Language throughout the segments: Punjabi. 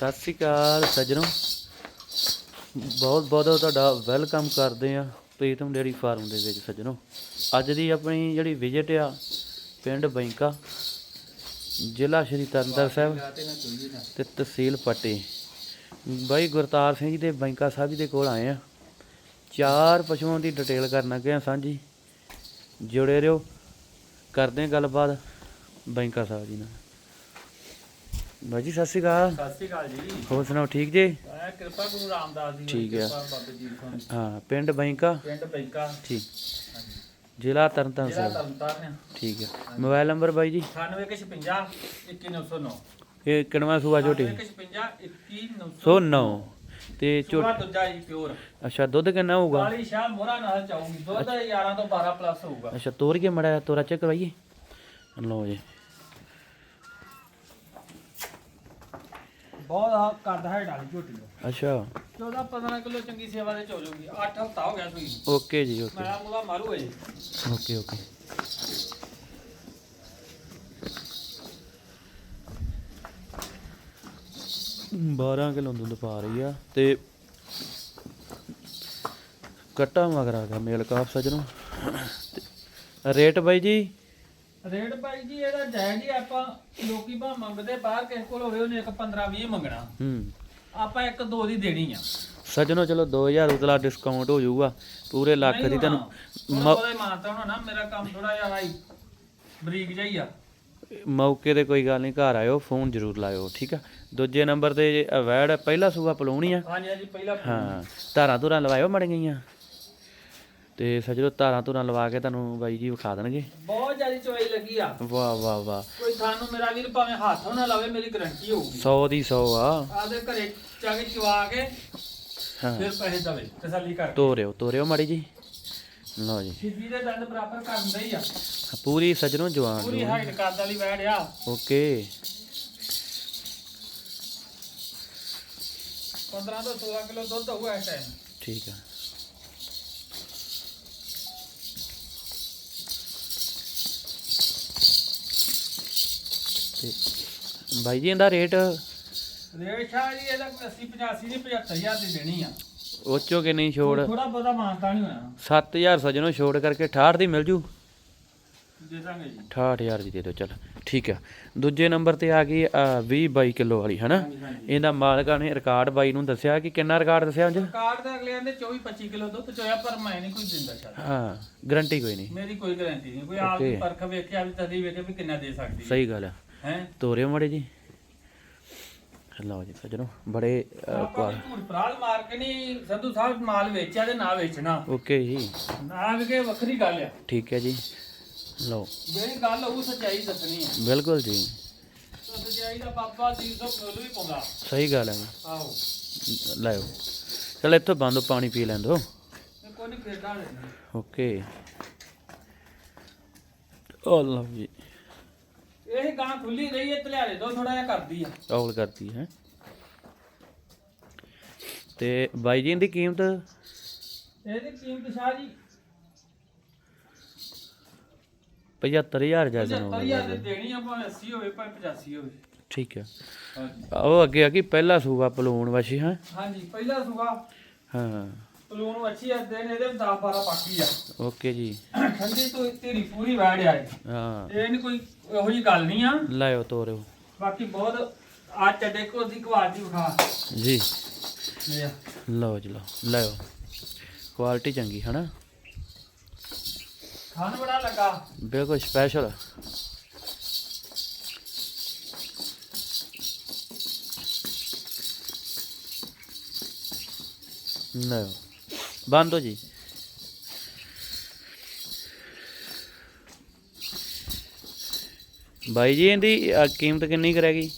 ਸਤਿ ਸ੍ਰੀ ਅਕਾਲ ਸੱਜਣੋ। ਬਹੁਤ ਬਹੁਤ ਤੁਹਾਡਾ ਵੈਲਕਮ ਕਰਦੇ ਆ ਪ੍ਰੀਤਮ ਡੇਅਰੀ ਫਾਰਮ ਦੇ ਵਿੱਚ ਸੱਜਣੋ। ਅੱਜ ਦੀ ਆਪਣੀ ਜਿਹੜੀ ਵਿਜ਼ਿਟ ਆ ਪਿੰਡ ਬੈਂਕਾ, ਜ਼ਿਲ੍ਹਾ ਸ਼੍ਰੀ ਤਰਨਤਾਰਨ ਸਾਹਿਬ ਤੇ ਤਹਿਸੀਲ ਪੱਟੀ। ਬਾਈ ਗੁਰਤਾਰ ਸਿੰਘ ਜੀ ਦੇ ਬੈਂਕਾ ਸਾਹਿਬ ਜੀ ਦੇ ਕੋਲ ਆਏ ਆ ਚਾਰ ਪਸ਼ੂਆਂ ਦੀ ਡਿਟੇਲ ਕਰਨ ਲੱਗੇ ਆ ਸਾਂਝੀ। ਜੁੜੇ ਰਹੋ। ਕਰਦੇ ਆ ਗੱਲਬਾਤ ਬੈਂਕਾ ਸਾਹਿਬ ਜੀ ਨਾਲ। ਬਾਈ ਜੀ ਸਤਿ ਸ਼੍ਰੀ ਅਕਾਲ। ਸਤਿ ਸ਼੍ਰੀ ਅਕਾਲ ਜੀ। ਹੋਰ ਸੁਣਾਓ ਠੀਕ ਜੀ? ਮੈਂ ਕਿਰਪਾ ਗੁਰੂ ਰਾਮਦਾਸ ਜੀ ਠੀਕ ਹੈ। ਬਾਬੇ ਜੀ ਹਾਂ ਪਿੰਡ ਬੈਂਕਾ? ਪਿੰਡ ਬੈਂਕਾ। ਠੀਕ। ਜ਼ਿਲ੍ਹਾ ਤਰਨਤਾਰਨ ਜ਼ਿਲ੍ਹਾ ਤਰਨਤਾਰਨ ਠੀਕ ਹੈ ਮੋਬਾਈਲ ਨੰਬਰ ਬਾਈ ਜੀ? 9856 21909 ਇਹ ਕਿਣਵਾ ਸੂਆ ਝੋਟੀ। 9856 21909 ਸੋ 9 ਤੇ ਛੋਟਾ ਝੋਟੀ ਦੂਜਾ ਜੀ ਪਿਓਰ। ਅੱਛਾ ਦੁੱਧ ਕਿੰਨਾ ਹੋਊਗਾ? ਕਾਲੀ ਸ਼ਾਹ ਮੋਹਰਾ ਨਾਲ ਚਾਹੂਗੀ। ਦੁੱਧ 11 ਤੋਂ 12 ਪਲੱਸ ਹੋਊਗਾ। ਅੱਛਾ ਤੋਰ ਕੇ ਮੜਾ ਤੋਰਾ ਚੈੱਕ ਕਰਵਾਈਏ। ਲਓ ਜੀ। ਬਹੁਤ ਆ ਕਰਦਾ ਹੈ ਡਾਲੀ ਝੋਟੀ ਦਾ ਅੱਛਾ। 14 15 ਕਿਲੋ ਚੰਗੀ ਸੇਵਾ ਦੇ ਚੋ ਜੂਗੀ 8 ਹਫਤਾ ਹੋ ਗਿਆ ਸੂਈ ਨੂੰ। ਓਕੇ ਜੀ ਓਕੇ। ਮੇਰਾ ਮੁਲਾ ਮਾਰੂ ਹੈ ਜੀ ਓਕੇ ਓਕੇ। ਬਾਰਾਂ ਕਿਲੋ ਦੁੱਧ ਪਾ ਰਹੀ ਆ ਤੇ ਕੱਟਾ ਮਗਰ ਆ ਗਿਆ ਮੇਲ ਕਾਫ ਸਜਣੋ। ਰੇਟ ਬਾਈ ਜੀ ਰੇਟ ਭਾਈ ਜੀ ਇਹਦਾ ਜਾਇਜ਼ ਹੀ ਆਪਾਂ ਲੋਕੀ ਭਾ ਮੰਗਦੇ ਬਾਹਰ ਕਿਸੇ ਕੋਲ ਹੋਵੇ ਉਹਨੇ ਇੱਕ 15 20 ਮੰਗਣਾ। ਹੂੰ। ਆਪਾਂ ਇੱਕ ਦੋ ਦੀ ਦੇਣੀ ਆ। ਸਜਣੋ ਚਲੋ 2000 ਉਤਲਾ ਡਿਸਕਾਊਂਟ ਹੋ ਜਾਊਗਾ। ਪੂਰੇ ਲੱਖ ਦੀ ਤੁਹਾਨੂੰ ਉਹਦੇ ਮਾਤਾ ਹੋਣਾ ਨਾ ਮੇਰਾ ਕੰਮ ਥੋੜਾ ਜਿਹਾ ਹਾਈ ਬਰੀਕ ਹੀ ਆ। ਮੌਕੇ ਤੇ ਕੋਈ ਗੱਲ ਨਹੀਂ ਘਰ ਆਇਓ ਫੋਨ ਜ਼ਰੂਰ ਲਾਇਓ ਠੀਕ ਆ? ਦੂਜੇ ਨੰਬਰ ਤੇ ਅਵੈੜ ਪਹਿਲਾ ਸੂਆ ਪਲਾਉਣੀ ਆ। ਹਾਂਜੀ ਹਾਂਜੀ ਪਹਿਲਾ ਹਾਂ ਧਾਰਾਂ ਧੁਰਾਂ ਲਵਾਇਓ ਮੜ ਗਈਆਂ ਤੇ ਸਜਣੋ ਧਾਰਾਂ ਧੁਰਾਂ ਲਵਾ ਕੇ ਤੁਹਾਨੂੰ ਬਾਈ ਜੀ ਵਿਖਾ ਦੇਣਗੇ। ਬਹੁਤ ਜ਼ਿਆਦਾ ਚੋਈ ਲੱਗੀ ਆ। ਵਾਹ ਵਾਹ ਵਾਹ। ਕੋਈ ਤੁਹਾਨੂੰ ਮੇਰਾ ਵੀਰ ਭਾਵੇਂ ਹੱਥ ਨਾ ਲਾਵੇ ਮੇਰੀ ਗਾਰੰਟੀ ਹੋਊਗੀ। 100 ਦੀ 100 ਆ। ਆਦੇ ਘਰੇ ਕੇ ਚਵਾ ਕੇ ਹਾਂ। ਫਿਰ ਪੈਸੇ ਦਵੇ ਤਸੱਲੀ ਕਰ ਤੋਰਿਓ ਤੋਰਿਓ ਮਾੜੀ ਜੀ। ਲਓ ਜੀ। ਸਿੱਧੀ ਦੇ ਦੰਦ ਬਰਾਬਰ ਕਰ ਦਿੰਦੇ ਹੀ ਆ। ਪੂਰੀ ਸਜਣੋ ਜਵਾਨ ਪੂਰੀ ਹਾਈਟ ਕੱਦ ਵਾਲੀ ਵੈੜ ਆ। ਓਕੇ। 15 ਤੋਂ 16 ਕਿਲੋ ਦੁੱਧ ਹੋਊਗਾ ਇਸ ਟਾਈਮ ਠੀਕ ਆ। ਤੇ ਬਾਈ ਜੀ ਇਹਦਾ ਰੇਟ? ਰੇਟ ਸ਼ਾਹ ਜੀ ਇਹਦਾ 80 85 ਦੀ 75000 ਦੀ ਦੇਣੀ ਆ। ਉੱਚੋ ਕਿ ਨਹੀਂ ਛੋੜ? ਥੋੜਾ ਬਹੁਤਾ ਮਾਨਤਾ ਨਹੀਂ ਹੋਣਾ। 7000 ਸਜਣੋ ਛੋੜ ਕਰਕੇ 68 ਦੀ ਮਿਲ ਜੂ? ਦੇ ਦਾਂਗੇ ਜੀ। 68000 ਦੀ ਦੇ ਦਿਓ ਚਲ। ਠੀਕ ਆ। ਦੂਜੇ ਨੰਬਰ ਤੇ ਆ ਗਈ 20 22 ਕਿਲੋ ਵਾਲੀ ਹਨਾ? ਇਹਦਾ ਮਾਲਕਾਂ ਨੇ ਰਿਕਾਰਡ ਬਾਈ ਨੂੰ ਦੱਸਿਆ ਕਿ ਕਿੰਨਾ ਰਿਕਾਰਡ ਦੱਸਿਆ ਉਂਝ ਕਾਰਡ ਤੇ ਅਗਲੇ ਆਂਦੇ 24 25 ਕਿਲੋ ਦੁੱਧ ਚੋਇਆ ਪਰ ਮੈਂ ਨਹੀਂ ਕੋਈ ਦਿੰਦਾ ਸ਼ਾਇਦ। ਹਾਂ ਗਰੰਟੀ ਕੋਈ ਨਹੀਂ। ਮੇਰੀ ਕੋਈ ਗਾਰੰਟੀ ਨਹੀਂ। ਕੋਈ ਆਪ ਦੀ ਪਰਖ ਵੇਖਿਆ ਵੀ ਤਦੀ ਵੇਖੇ ਵੀ ਕਿੰਨਾ ਦੇ ਸਕਦੀ ਸਹੀ ਗੱਲ ਆ। ਹੈ? ਤੋਰਿਓ ਮੜੇ ਜੀ। ਲਓ ਜੀ ਸੱਜਣੋ ਬੜੇ ਆਪਾਂ ਝੂਠ ਪ੍ਰਾਲ ਮਾਰ ਕੇ ਨਹੀਂ ਸੰਧੂ ਸਾਹਿਬ ਮਾਲ ਵੇਚਿਆ ਤੇ ਨਾ ਵੇਚਣਾ। ਓਕੇ ਜੀ। ਨਾ ਵਿਕੇ ਵੱਖਰੀ ਗੱਲ ਆ। ਠੀਕ ਹੈ ਜੀ। ਲਓ। ਜਿਹੜੀ ਗੱਲ ਉਹ ਸੱਚਾਈ ਦੱਸਣੀ ਆ। ਬਿਲਕੁਲ ਜੀ। ਸੱਚਾਈ ਦਾ ਬਾਬਾ ਜੀ ਤੋਂ ਮੁੱਲ ਵੀ ਪਾਉਂਦਾ। ਸਹੀ ਗੱਲ ਹੈ ਜੀ। ਆਹੋ। ਲਾਇਓ। ਚਲ ਇੱਥੋਂ ਬੰਦ ਪਾਣੀ ਪੀ ਲੈਂਦੋ। ਕੋਈ ਨਹੀਂ ਫੇਰਦਾ ਓਕੇ। ਉਹ ਲਓ ਜੀ। ਇਹ ਗਾਂ ਖੁੱਲੀ ਰਹੀ ਹੈ ਤਲਿਆਰੇ ਦੋ ਥੋੜਾ ਜਿਹਾ ਕਰਦੀ ਆ। ਔਲ ਕਰਦੀ ਹੈ। ਤੇ ਬਾਈ ਜੀ ਦੀ ਕੀਮਤ? ਇਹਦੀ ਕੀਮਤ ਸ਼ਾਹ ਜੀ 75000 ਜਾਇਜ਼ 75000 ਦੇ ਦੇਣੀ ਆ ਭਾਵੇਂ 80 ਹੋਵੇ ਭਾਵੇਂ 85 ਹੋਵੇ। ਠੀਕ ਹੈ ਹਾਂਜੀ। ਉਹ ਅੱਗੇ ਆ ਕਿ ਪਹਿਲਾ ਸੂਆ ਪਲੂਣ ਵਸ਼ੀ ਹਾਂ? ਹਾਂਜੀ ਪਹਿਲਾ ਸੁਬਾ। ਹਾਂ। ਪਲੂਨ ਅੱਛੀ ਆ ਦਿਨ ਇਹਦੇ 10 12 ਬਾਕੀ ਆ। ਓਕੇ ਜੀ। ਠੰਡੀ ਤੋਂ ਤੇਰੀ ਪੂਰੀ ਵੈੜ ਆ ਇਹ। ਹਾਂ। ਇਹ ਨਹੀਂ ਕੋਈ ਇਹੋ ਜੀ ਗੱਲ ਨਹੀਂ ਆ। ਲਾਇਓ ਤੋਰਿਓ। ਬਾਕੀ ਬਹੁਤ ਆ ਚੱਡੇ ਕੋ ਦੀ ਕੁਆਲਿਟੀ ਵਿਖਾ। ਜੀ। ਇਹ ਆ। ਲਓ ਜੀ ਲਓ। ਲਾਇਓ। ਕੁਆਲਿਟੀ ਚੰਗੀ ਹੈ ਨਾ ਖਾਣ ਬੜਾ ਲੱਗਾ। ਬਿਲਕੁਲ ਸਪੈਸ਼ਲ ਲਓ ਬੰਦ ਹੋ ਜੀ। ਬਾਈ ਜੀ ਇਹਦੀ ਕੀਮਤ ਕਿੰਨੀ ਕੁ ਰਹਿ ਗਈ?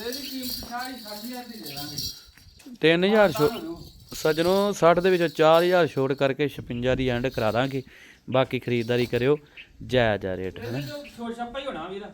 ਇਹਦੀ ਕੀਮਤ ਸਾਰੀ 60000 ਦੀ ਦੇ ਦਾਂਗੇ। 3000 ਛੋ ਸੱਜਣੋ 60 ਦੇ ਵਿੱਚੋਂ 4000 ਛੋੜ ਕਰਕੇ 56 ਦੀ ਐਂਡ ਕਰਾ ਦਾਂਗੇ। ਬਾਕੀ ਖਰੀਦਦਾਰੀ ਕਰਿਓ। ਜਾਇਜ਼ ਆ ਰੇਟ ਹੈ ਇਹਦੇ ਜੋ ਛੋਟ ਛੱਪਾ ਹੀ ਹੋਣਾ ਵੀਰ।